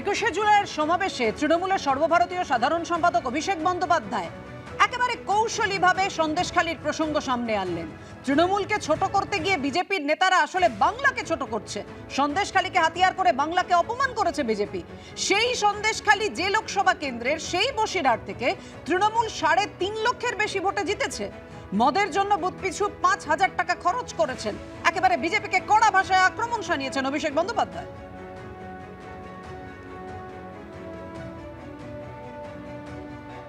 একুশে জুলাইয়ের সমাবেশে তৃণমূলের সর্বভারতীয় সাধারণ সম্পাদক অভিষেক বন্দ্যোপাধ্যায় একেবারে কৌশলীভাবে সন্দেশখালীর প্রসঙ্গ সামনে আনলেন। তৃণমূলকে ছোট করতে গিয়ে বিজেপির নেতারা আসলে বাংলাকে ছোট করছে। সন্দেশখালীকে হাতিয়ার করে বাংলাকে অপমান করেছে বিজেপি। সেই সন্দেশখালী যে লোকসভা কেন্দ্রের সেই বসিরহাট থেকে তৃণমূল সাড়ে তিন লক্ষের বেশি ভোটে জিতেছে। মদের জন্য বুথ পিছু পাঁচ হাজার টাকা খরচ করেছেন। একেবারে বিজেপিকে কড়া ভাষায় আক্রমণ শানিয়েছেন অভিষেক বন্দ্যোপাধ্যায়।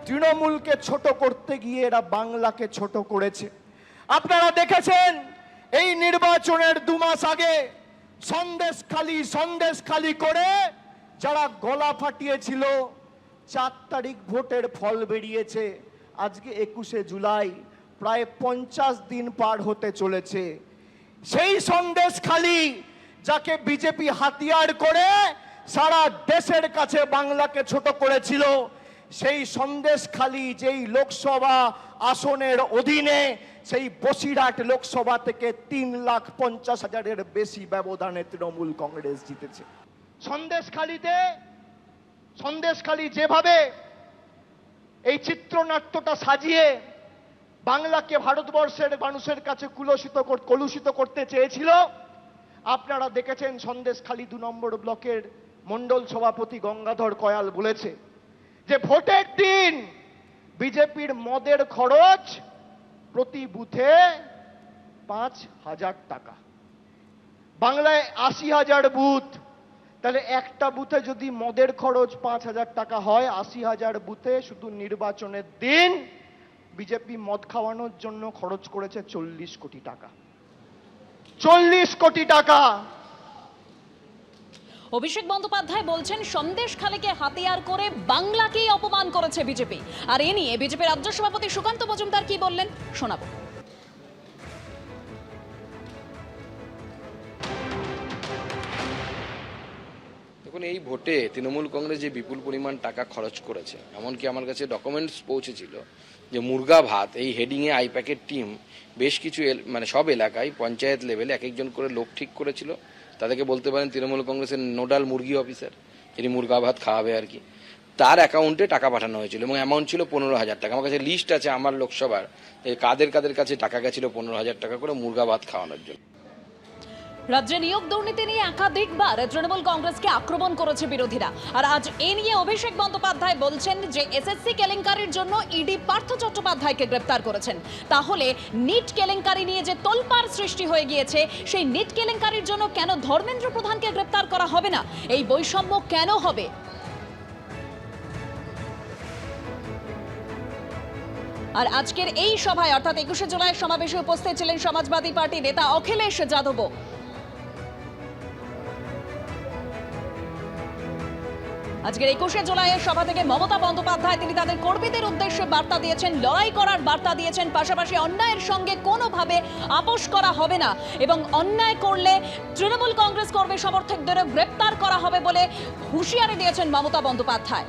তৃণমূলকে ছোট করতে গিয়ে এরা বাংলাকে ছোট করেছে। আপনারা দেখেছেন, এই নির্বাচনের দু মাস আগে সন্দেশ খালি সন্দেশ খালি করে যারা গলা ফাটিয়েছিল, চার তারিখ ভোটের ফল বেরিয়েছে। আজকে একুশে জুলাই, প্রায় পঞ্চাশ দিন পার হতে চলেছে। সেই সন্দেশ খালি যাকে বিজেপি হাতিয়ার করে সারা দেশের কাছে বাংলাকে ছোট করেছিল সেই সন্দেশ খালি যেই লোকসভা আসনের অধীনে, সেই বসিরহাট লোকসভা থেকে তিন লাখ পঞ্চাশ হাজারের বেশি ব্যবধানে তৃণমূল কংগ্রেস জিতেছে। সন্দেশখালিতে সন্দেশখালি যেভাবে এই চিত্রনাট্যটা সাজিয়ে বাংলাকে ভারতবর্ষের মানুষের কাছে কুলসিত কলুষিত করতে চেয়েছিল, আপনারা দেখেছেন সন্দেশখালী দু নম্বর ব্লকের মণ্ডল সভাপতি গঙ্গাধর কয়াল বলেছে যে ভোটের দিন বিজেপির মদের খরচ প্রতি বুথে পাঁচ হাজার টাকা। বাংলায় আশি হাজার বুথ, তাহলে একটা বুথে যদি মদের খরচ পাঁচ হাজার টাকা হয়, আশি হাজার বুথে শুধু নির্বাচনের দিন বিজেপি মদ খাওয়ানোর জন্য খরচ করেছে চল্লিশ কোটি টাকা। চল্লিশ কোটি টাকা! অভিষেক বন্দ্যোপাধ্যায় বলছেন, সন্দেশ খালিকে হাতিয়ার করে বাংলাকেই অপমান করেছে বিজেপি। আর এ নিয়ে বিজেপি রাজ্য সভাপতি সুকান্ত মজুমদার কি বললেন, শোনাবো। দেখুন, এই ভোটে তৃণমূল কংগ্রেস যে বিপুল পরিমাণ টাকা খরচ করেছে, এমনকি আমার কাছে ডকুমেন্টস পৌঁছেছিল যে মুরগা ভাত, এই হেডিংয়ে আই আইপ্যাকের টিম বেশ কিছু মানে সব এলাকায় পঞ্চায়েত লেভেলে এক একজন করে লোক ঠিক করেছিল। তাদেরকে বলতে পারেন তৃণমূল কংগ্রেসের নোডাল মুরগি অফিসার, যিনি মুরগা ভাত খাওয়াবে আর কি। তার অ্যাকাউন্টে টাকা পাঠানো হয়েছিল এবং অ্যামাউন্ট ছিল পনেরো হাজার টাকা। আমার কাছে লিস্ট আছে আমার লোকসভার কাদের কাদের কাছে টাকা গেছিল পনেরো হাজার টাকা করে মুরগা ভাত খাওয়ানোর জন্য। রাজ্যে নিয়োগ দুর্নীতি নিয়ে একাধিকবার তৃণমূল কংগ্রেসকে আক্রমণ করেছে বিরোধীরা। আর আজ এ নিয়ে অভিষেক বন্দ্যোপাধ্যায় বলছেন যে এসএসসি কেলেঙ্কারির জন্য ইডি পার্থ চট্টোপাধ্যায়কে গ্রেপ্তার করেছেন। তাহলে নিট কেলেঙ্কারি নিয়ে যে তোলপাড় সৃষ্টি হয়ে গিয়েছে, সেই নিট কেলেঙ্কারির জন্য কেন ধর্মেন্দ্র প্রধানকে গ্রেপ্তার করা হবে না? এই বৈষম্য কেন হবে? আর আজকের এই সভায়, অর্থাৎ একুশে জুলাইয়ের সমাবেশে উপস্থিত ছিলেন সমাজবাদী পার্টি নেতা অখিলেশ যাদবও। আজকের একুশে জুলাইয়ের সভা থেকে মমতা বন্দ্যোপাধ্যায়, তিনি তাদের কর্মীদের উদ্দেশ্যে বার্তা দিয়েছেন, লড়াই করার বার্তা দিয়েছেন, পাশাপাশি অন্যায়ের সঙ্গে কোনোভাবে আপোষ করা হবে না এবং অন্যায় করলে তৃণমূল কংগ্রেস কর্মী সমর্থকদেরও গ্রেপ্তার করা হবে বলে হুঁশিয়ারি দিয়েছেন মমতা বন্দ্যোপাধ্যায়।